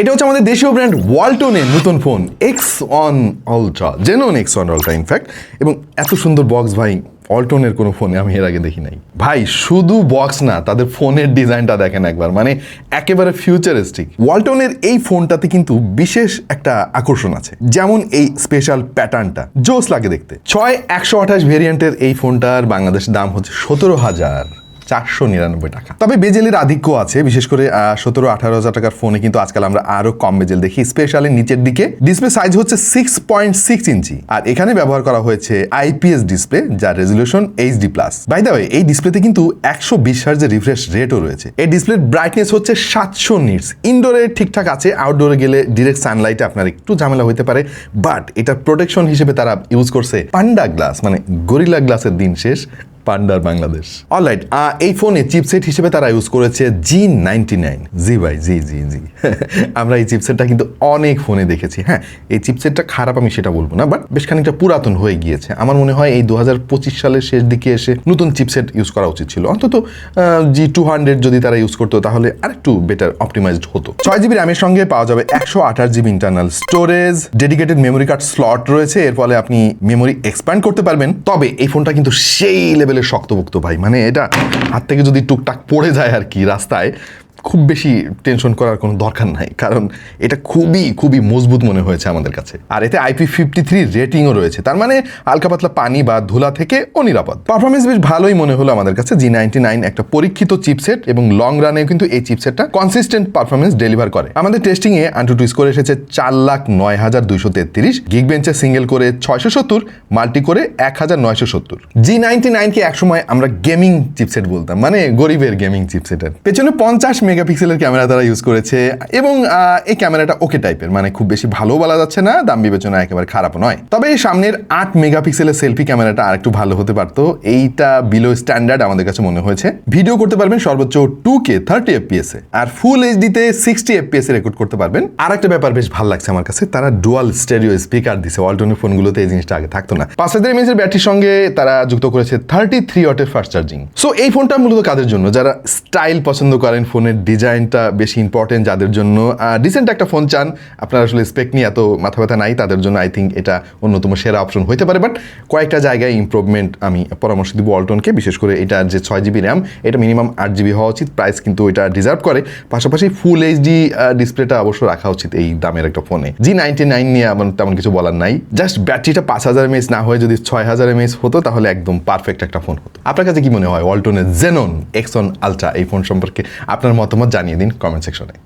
এটা হচ্ছে আমাদের দেশীয় ব্র্যান্ড ওয়ালটনের নতুন phone X one ultra genuine X one ultra in fact এবং এত সুন্দর বক্স ভাই অল্টনের কোনো ফোনে আমি এর আগে দেখি নাই। ভাই, শুধু বক্স না, তাদের ফোনের ডিজাইনটা দেখেন একবার মানে একেবারে ফিউচারিস্টিক ওয়ালটনের এই ফোনটাতে কিন্তু বিশেষ একটা আকর্ষণ আছে, যেমন এই স্পেশাল প্যাটার্নটা জোস লাগে দেখতে। ছয় একশো আঠাশ ভেরিয়েন্টের এই ফোনটার বাংলাদেশের দাম হচ্ছে সতেরো হাজার। চারশো নিরানব্বই টাকা। তবে বেজেলের আধিক্য আছে, বিশেষ করে সতেরো আঠারো হাজার টাকার ফোনে কিন্তু আজকাল আমরা আরও কম বেজেল দেখি স্পেশালি নিচের দিকে। ডিসপ্লে সাইজ হচ্ছে সিক্স পয়েন্ট সিক্স ইঞ্চি। আর এখানে ব্যবহার করা হয়েছে আইপিএস ডিসপ্লে যার resolution HD plus by the এই ডিসপ্লেতে কিন্তু একশো বিশ হার্জের রিফ্রেশ রেটও রয়েছে। এই ডিসপ্লের ব্রাইটনেস হচ্ছে সাতশো নিটস। ইনডোরে ঠিকঠাক আছে আউটডোরে গেলে ডিরেক্ট সানলাইটে আপনার একটু ঝামেলা হতে পারে বাট এটার প্রোটেকশন হিসেবে তারা ইউজ করছে পান্ডা গ্লাস মানে গরিলা গ্লাসের দিন শেষ। পান্ডার বাংলাদেশ। অলরাইট এই ফোনে চিপসেট হিসেবে তারা ইউজ করেছে জি নাইনটি নাইন জি ভাই জি জি জি আমরা এই চিপসেটটা কিন্তু অনেক ফোনে দেখেছি। হ্যাঁ এই চিপসেটটা খারাপ আমি সেটা বলব না বাট বেশ খানিকটা পুরাতন হয়ে গিয়েছে। আমার মনে হয় এই দুহাজার পঁচিশ সালের শেষ দিকে এসে নতুন চিপসেট ইউজ করা উচিত ছিল। অন্তত জি টু হান্ড্রেড যদি তারা ইউজ করতো, তাহলে আরেকটু বেটার অপটিমাইজড হতো। ছয় জিবি র্যামের সঙ্গে পাওয়া যাবে একশো আঠাশ GB internal storage dedicated memory card slot রয়েছে। এর ফলে আপনি মেমোরি এক্সপ্যান্ড করতে পারবেন। তবে এই ফোনটা কিন্তু সেই লেভেলের শক্তপোক্ত ভাই। মানে এটা হাত থেকে যদি টুকটাক পড়ে যায় আর কি রাস্তায় খুব বেশি টেনশন করার কোনো দরকার নাই। কারণ এটা খুবই খুবই মজবুত মনে হয়েছে আমাদের কাছে। আর এতে আইপি ফিফটি থ্রি রেটিংও রয়েছে। তার মানে হালকা পাতলা পানি বা ধুলা থেকে অনিরাপদ। পারফরমেন্স বেশ ভালোই মনে হলো আমাদের কাছে। জি নাইনটি নাইন একটা পরীক্ষিত চিপসেট এবং লং রানেও কিন্তু এই চিপসেটটা কনসিস্টেন্ট পারফরমেন্স ডেলিভার করে। আমাদের টেস্টিংয়ে আন্টু টু স্কোর এসেছে চার লাখ নয় হাজার দুইশো তেত্রিশ। গিগ বেঞ্চে সিঙ্গেল করে ছয়শো সত্তর মাল্টি করে এক হাজার নয়শো সত্তর। জি নাইনটি নাইনকে একসময় আমরা গেমিং চিপসেট বলতাম। মানে গরিবের গেমিং চিপসেটের পেছনে পঞ্চাশ মেগাপিক্সেলের ক্যামেরা তারা ইউজ করেছে এবং এই ক্যামেরাটা ওকে টাইপের মানে খুব বেশি ভালো বলা যাচ্ছে না, দাম বিবেচনা একেবারে খারাপ নয়। তবে সামনের আট মেগাপিক্সেলের সেলফি ক্যামেরাটা আরেকটু ভালো হতে পারতো, এইটা বিলো স্ট্যান্ডার্ড আমাদের কাছে মনে হয়েছে। ভিডিও করতে পারবেন সর্বোচ্চ টু কে থার্টি এফপিএস এ, আর ফুল এইচডিতে সিক্সটি এফপিএস এ রেকর্ড করতে পারবেন। আর একটা ব্যাপার বেশ ভালো লাগছে আমার কাছে, তারা ডুয়াল স্টেরিও স্পিকার দিছে অল্টনের ফোনগুলোতে এই জিনিসটা আগে থাকতো না। পাঁচ হাজার এমএচের ব্যাটারির সঙ্গে তারা যুক্ত করেছে থার্টি থ্রি ওয়াটের ফাস্ট চার্জিং সো এই ফোনটা মূলত কাদের জন্য? যারা স্টাইল পছন্দ করেন ফোনের ডিজাইনটা বেশি ইম্পর্টেন্ট যাদের জন্য ডিসেন্ট একটা ফোন চান, আপনার আসলে স্পেক নিয়ে এত মাথা ব্যথা নাই, তাদের জন্য আই থিঙ্ক এটা অন্যতম সেরা অপশন হতে পারে। বাট কয়েকটা জায়গায় ইমপ্রুভমেন্ট আমি পরামর্শ দিব অল্টনকে বিশেষ করে এটার যে ছয় জিবি র্যাম এটা মিনিমাম আট জিবি হওয়া উচিত প্রাইস কিন্তু এটা ডিজার্ভ করে। পাশাপাশি ফুল এইচডি ডিসপ্লেটা অবশ্য রাখা উচিত এই দামের একটা ফোনে জি নাইনটি নাইন নিয়ে আমার তেমন কিছু বলার নাই। জাস্ট ব্যাটারিটা পাঁচ হাজার এমএস না হয়ে যদি ছয় হাজার এমএস হতো, তাহলে একদম পারফেক্ট একটা ফোন হতো। আপনার কাছে কি মনে হয়? অল্টনের জেনন এক্সন আলট্রা এই ফোন সম্পর্কে আপনার মতামত জানিয়ে দিন কমেন্ট সেকশনে